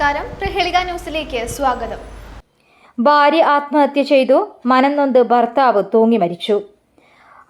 നമസ്കാരം. പ്രഹേളിക ന്യൂസിലേക്ക് സ്വാഗതം. ഭാര്യ ആത്മഹത്യ ചെയ്തു. മനം നൊന്ത് ഭർത്താവ് തൂങ്ങി മരിച്ചു.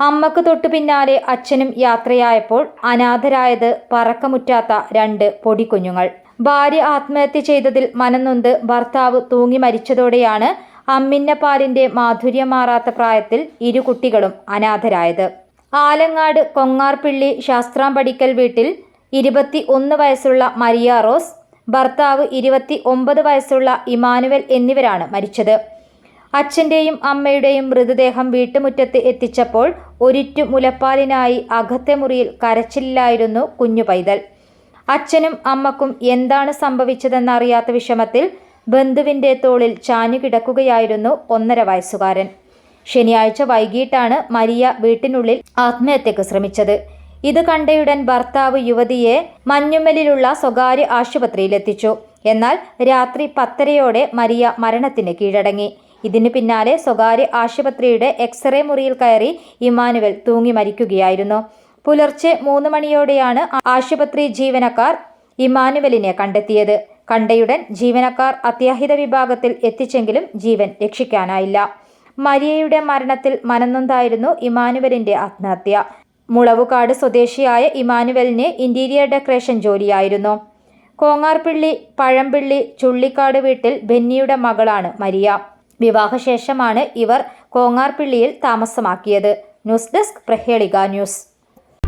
അമ്മയ്ക്ക് തൊട്ടു പിന്നാലെ അച്ഛനും യാത്രയായപ്പോൾ അനാഥരായത് പറക്കമുറ്റാത്ത രണ്ട് പൊടിക്കുഞ്ഞുങ്ങൾ. ഭാര്യ ആത്മഹത്യ ചെയ്തതിൽ മനം നൊന്ത് ഭർത്താവ് തൂങ്ങി മരിച്ചതോടെയാണ് അമ്മിന്നപ്പാലിന്റെ മാധുര്യം മാറാത്ത പ്രായത്തിൽ ഇരു കുട്ടികളും അനാഥരായത്. ആലങ്ങാട് കൊങ്ങാർപ്പിള്ളി ശാസ്ത്രാം പഠിക്കൽ വീട്ടിൽ ഇരുപത്തി ഒന്ന് വയസ്സുള്ള മരിയ റോസ് ഭർത്താവ് ഇരുപത്തി ഒമ്പത് വയസ്സുള്ള ഇമാനുവൽ എന്നിവരാണ് മരിച്ചത്. അച്ഛന്റെയും അമ്മയുടെയും മൃതദേഹം വീട്ടുമുറ്റത്ത് എത്തിച്ചപ്പോൾ ഒരിറ്റു മുലപ്പാലിനായി അകത്തെ മുറിയിൽ കരച്ചിലായിരുന്നു കുഞ്ഞു പൈതൽ. അച്ഛനും അമ്മക്കും എന്താണ് സംഭവിച്ചതെന്നറിയാത്ത വിഷമത്തിൽ ബന്ധുവിന്റെ തോളിൽ ചാഞ്ഞുകിടക്കുകയായിരുന്നു ഒന്നര വയസ്സുകാരൻ. ശനിയാഴ്ച വൈകിട്ടാണ് മരിയ വീട്ടിനുള്ളിൽ ആത്മഹത്യക്ക് ശ്രമിച്ചത്. ഇത് കണ്ടയുടൻ ഭർത്താവ് യുവതിയെ മഞ്ഞുമ്മലിലുള്ള സ്വകാര്യ ആശുപത്രിയിലെത്തിച്ചു. എന്നാൽ രാത്രി പത്തരയോടെ മരിയ മരണത്തിന് കീഴടങ്ങി. ഇതിന് പിന്നാലെ സ്വകാര്യ ആശുപത്രിയുടെ എക്സ്റേ മുറിയിൽ കയറി ഇമാനുവൽ തൂങ്ങി മരിക്കുകയായിരുന്നു. പുലർച്ചെ മൂന്ന് മണിയോടെയാണ് ആശുപത്രി ജീവനക്കാർ ഇമാനുവലിനെ കണ്ടെത്തിയത്. കണ്ടയുടൻ ജീവനക്കാർ അത്യാഹിത വിഭാഗത്തിൽ എത്തിച്ചെങ്കിലും ജീവൻ രക്ഷിക്കാനായില്ല. മരിയയുടെ മരണത്തിൽ മനന്നൊന്തായിരുന്നു ഇമാനുവലിന്റെ ആത്മഹത്യ. മുളവുകാട് സ്വദേശിയായ ഇമാനുവലിന് ഇന്റീരിയർ ഡെക്കറേഷൻ ജോലിയായിരുന്നു. കോങ്ങാർപിള്ളി പഴംപിള്ളി ചുള്ളിക്കാട് വീട്ടിൽ ബെന്നിയുടെ മകളാണ് മരിയ. വിവാഹശേഷമാണ് ഇവർ കോങ്ങാർപിള്ളിയിൽ താമസമാക്കിയത്. News desk Prahelika news.